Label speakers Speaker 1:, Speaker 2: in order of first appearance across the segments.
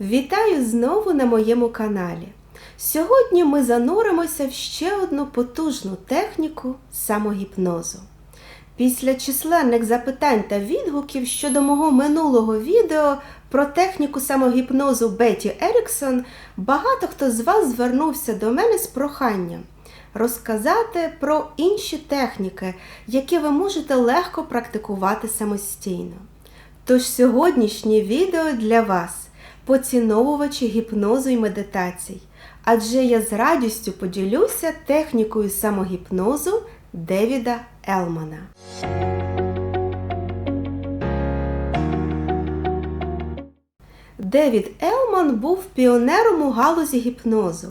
Speaker 1: Вітаю знову на моєму каналі. Сьогодні ми зануримося в ще одну потужну техніку самогіпнозу. Після численних запитань та відгуків щодо мого минулого відео про техніку самогіпнозу Беті Еріксон, багато хто з вас звернувся до мене з проханням розказати про інші техніки, які ви можете легко практикувати самостійно. Тож сьогоднішнє відео для вас, поціновувачі гіпнозу і медитацій, адже я з радістю поділюся технікою самогіпнозу Девіда Елмана. Девід Елман був піонером у галузі гіпнозу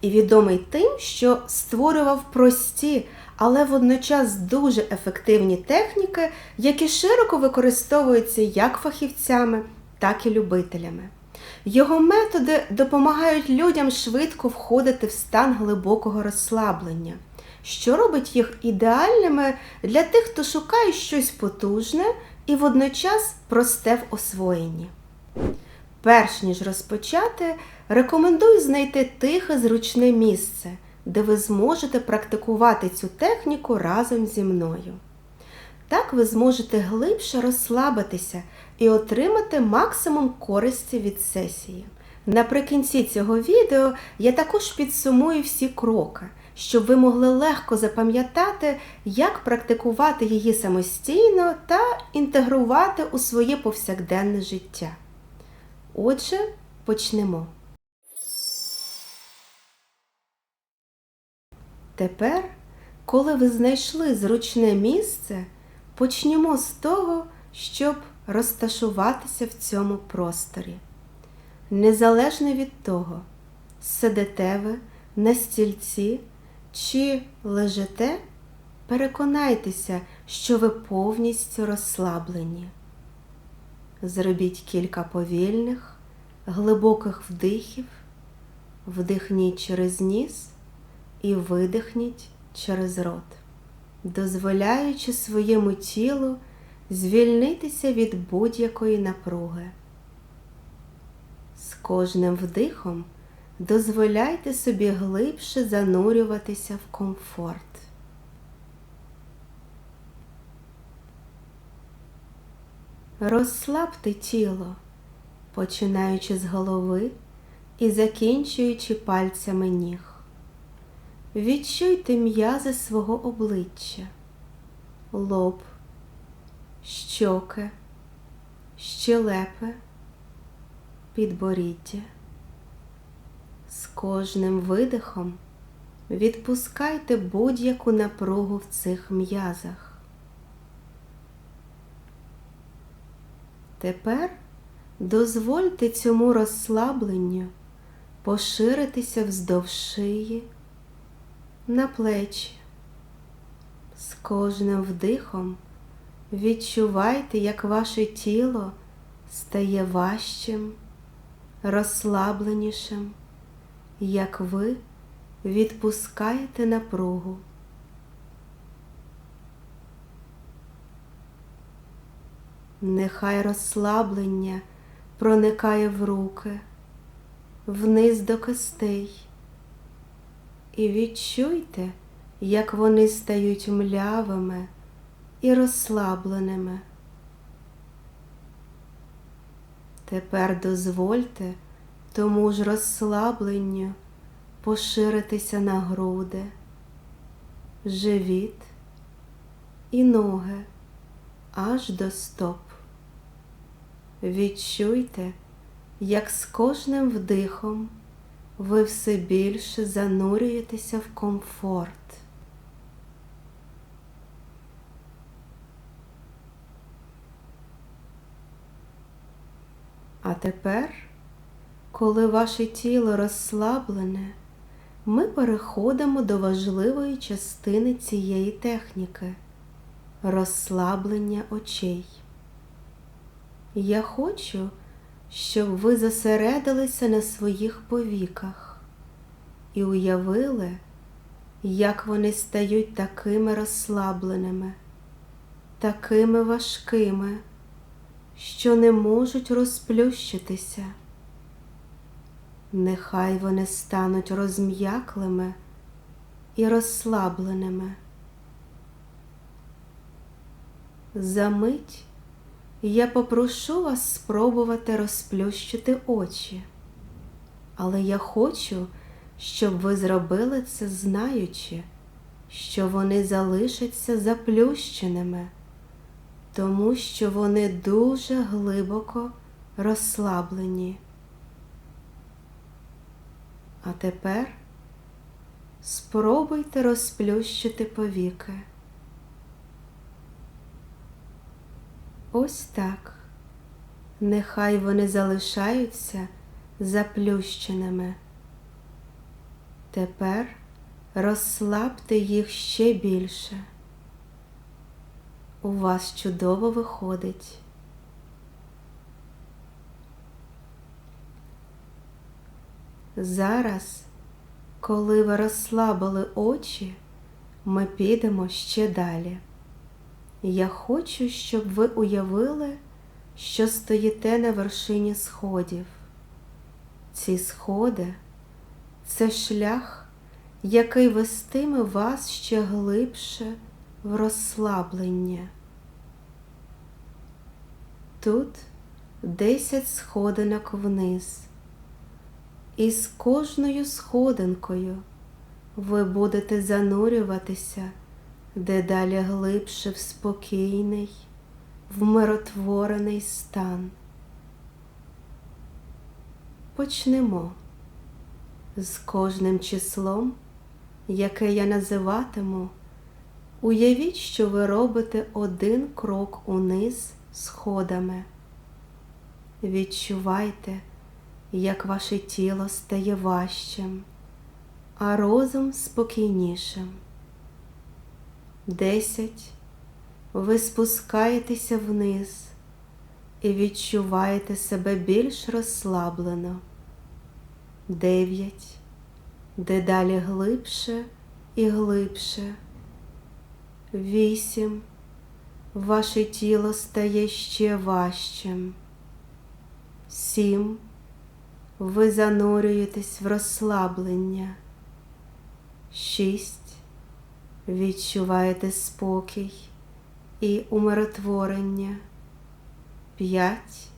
Speaker 1: і відомий тим, що створював прості, але водночас дуже ефективні техніки, які широко використовуються як фахівцями, так і любителями. Його методи допомагають людям швидко входити в стан глибокого розслаблення, що робить їх ідеальними для тих, хто шукає щось потужне і водночас просте в освоєнні. Перш ніж розпочати, рекомендую знайти тихе зручне місце, де ви зможете практикувати цю техніку разом зі мною. Так ви зможете глибше розслабитися і отримати максимум користі від сесії. Наприкінці цього відео я також підсумую всі кроки, щоб ви могли легко запам'ятати, як практикувати її самостійно та інтегрувати у своє повсякденне життя. Отже, почнемо. Тепер, коли ви знайшли зручне місце, почнімо з того, щоб розташуватися в цьому просторі. Незалежно від того, сидите ви на стільці чи лежите, переконайтеся, що ви повністю розслаблені. Зробіть кілька повільних, глибоких вдихів, вдихніть через ніс і видихніть через рот, дозволяючи своєму тілу звільнитися від будь-якої напруги. З кожним вдихом дозволяйте собі глибше занурюватися в комфорт. Розслабте тіло, починаючи з голови і закінчуючи пальцями ніг. Відчуйте м'язи свого обличчя, лоб, щоки, щелепи, підборіддя. З кожним видихом відпускайте будь-яку напругу в цих м'язах. Тепер дозвольте цьому розслабленню поширитися вздовж шиї, на плечі. З кожним вдихом відчувайте, як ваше тіло стає важчим, розслабленішим, як ви відпускаєте напругу. Нехай розслаблення проникає в руки, вниз до костей. І відчуйте, як вони стають млявими і розслабленими. Тепер дозвольте тому ж розслабленню поширитися на груди, живіт і ноги аж до стоп. Відчуйте, як з кожним вдихом ви все більше занурюєтеся в комфорт. А тепер, коли ваше тіло розслаблене, ми переходимо до важливої частини цієї техніки розслаблення очей. Я хочу, щоб ви зосередилися на своїх повіках і уявили, як вони стають такими розслабленими, такими важкими, що не можуть розплющитися. нехай вони стануть розм'яклими і розслабленими. Замить я попрошу вас спробувати розплющити очі, але я хочу, щоб ви зробили це знаючи, що вони залишаться заплющеними, тому що вони дуже глибоко розслаблені. А тепер спробуйте розплющити повіки. Ось так. Нехай вони залишаються заплющеними. Тепер розслабте їх ще більше. У вас чудово виходить. Зараз, коли ви розслабили очі, ми підемо ще далі. Я хочу, щоб ви уявили, що стоїте на вершині сходів. Ці сходи це шлях, який вестиме вас ще глибше в розслаблення. Тут десять сходинок вниз, і з кожною сходинкою ви будете занурюватися дедалі глибше в спокійний, вмиротворений стан. Почнемо з кожним числом, яке я називатиму. Уявіть, що ви робите один крок униз сходами. Відчувайте, як ваше тіло стає важчим, а розум спокійнішим. Десять. Ви спускаєтеся вниз і відчуваєте себе більш розслаблено. Дев'ять. Дедалі глибше і глибше. Вісім. Ваше тіло стає ще важчим. Сім. Ви занурюєтесь в розслаблення. Шість відчуваєте спокій і умиротворення. П'ять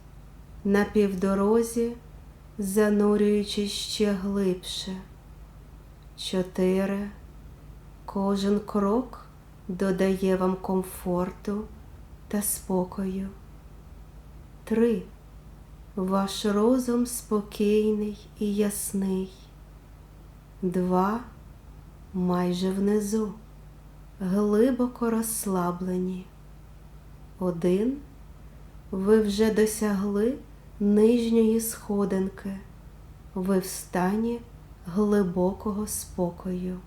Speaker 1: на півдорозі, занурюючись ще глибше. Чотири. Кожен крок додає вам комфорту та спокою. Три. Ваш розум спокійний і ясний. Два. Майже внизу глибоко розслаблені. Один ви вже досягли нижньої сходинки, ви в стані глибокого спокою.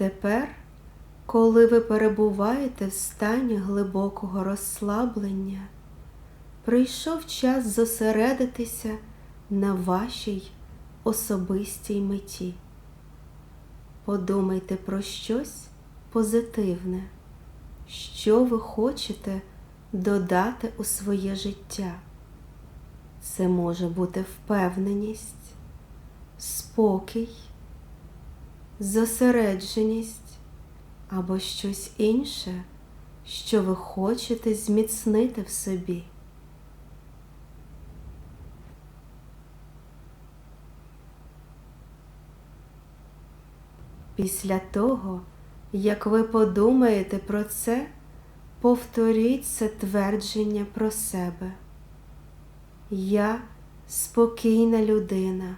Speaker 1: Тепер, коли ви перебуваєте в стані глибокого розслаблення, прийшов час зосередитися на вашій особистій меті. Подумайте про щось позитивне, що ви хочете додати у своє життя. Це може бути впевненість, спокій, зосередженість або щось інше, що ви хочете зміцнити в собі. Після того, як ви подумаєте про це, повторіть це твердження про себе. Я спокійна людина.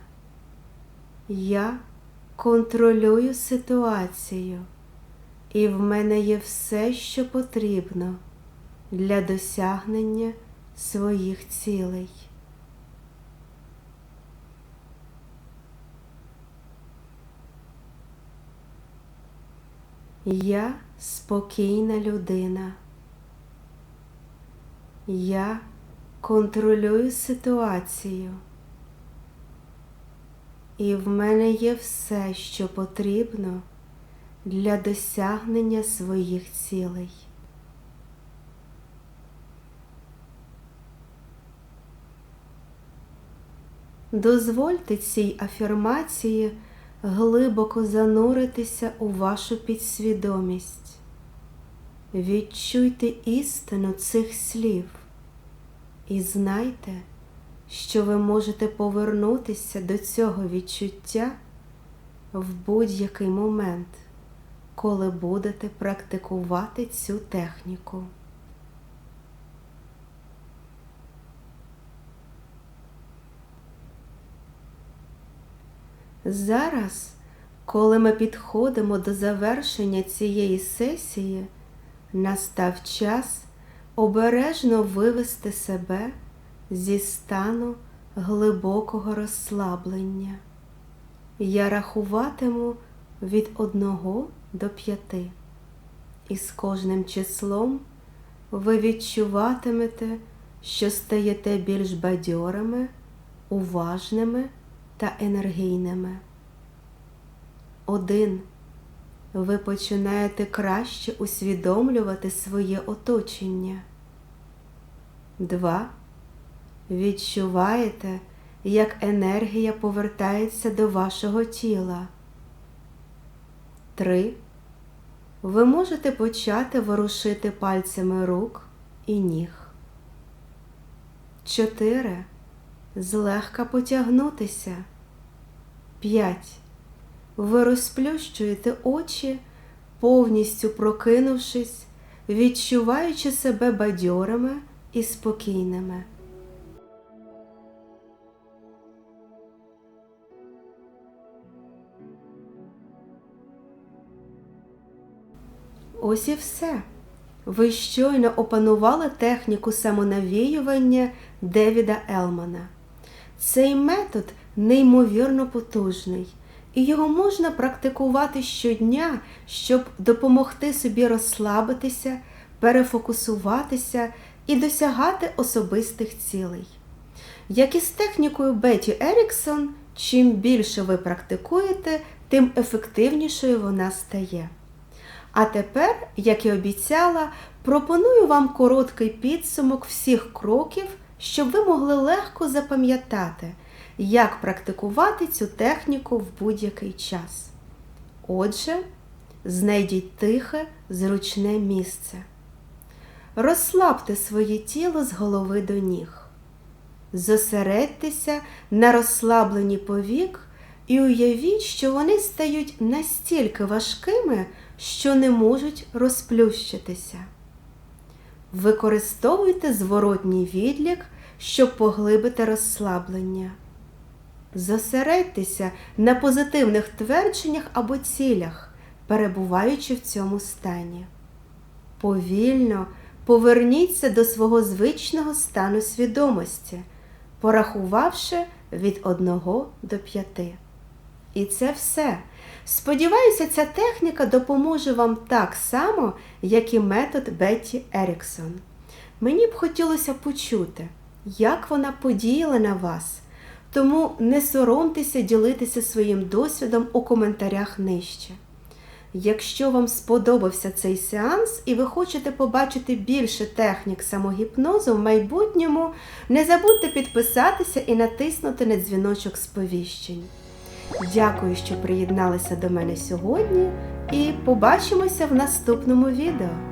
Speaker 1: Я контролюю ситуацію, і в мене є все, що потрібно для досягнення своїх цілей. Я спокійна людина. Я контролюю ситуацію. І в мене є все, що потрібно для досягнення своїх цілей. дозвольте цій афірмації глибоко зануритися у вашу підсвідомість. Відчуйте істину цих слів і знайте, що ви можете повернутися до цього відчуття в будь-який момент, коли будете практикувати цю техніку. Зараз, коли ми підходимо до завершення цієї сесії, настав час обережно вивести себе зі стану глибокого розслаблення. Я рахуватиму від одного до п'яти, і з кожним числом ви відчуватимете, що стаєте більш бадьорими, уважними та енергійними. Один. Ви починаєте краще усвідомлювати своє оточення. Два. Відчуваєте, як енергія повертається до вашого тіла. Три. Ви можете почати ворушити пальцями рук і ніг. Чотири. Злегка потягнутися. П'ять. Ви розплющуєте очі, повністю прокинувшись, відчуваючи себе бадьорими і спокійними. Ось і все. Ви щойно опанували техніку самонавіювання Девіда Елмана. Цей метод неймовірно потужний, і його можна практикувати щодня, щоб допомогти собі розслабитися, перефокусуватися і досягати особистих цілей. Як і з технікою Беті Еріксон, чим більше ви практикуєте, тим ефективнішою вона стає. А тепер, як і обіцяла, пропоную вам короткий підсумок всіх кроків, щоб ви могли легко запам'ятати, як практикувати цю техніку в будь-який час. Отже, знайдіть тихе, зручне місце. Розслабте своє тіло з голови до ніг. Зосередьтеся на розслабленні повік і уявіть, що вони стають настільки важкими, що не можуть розплющитися. Використовуйте зворотній відлік, щоб поглибити розслаблення. Зосередьтеся на позитивних твердженнях або цілях, перебуваючи в цьому стані. Повільно поверніться до свого звичного стану свідомості, порахувавши від 1 до 5. І це все. Сподіваюся, ця техніка допоможе вам так само, як і метод Бетті Еріксон. Мені б хотілося почути, як вона подіяла на вас. Тому не соромтеся ділитися своїм досвідом у коментарях нижче. Якщо вам сподобався цей сеанс і ви хочете побачити більше технік самогіпнозу в майбутньому, не забудьте підписатися і натиснути на дзвіночок сповіщень. Дякую, що приєдналися до мене сьогодні, і побачимося в наступному відео.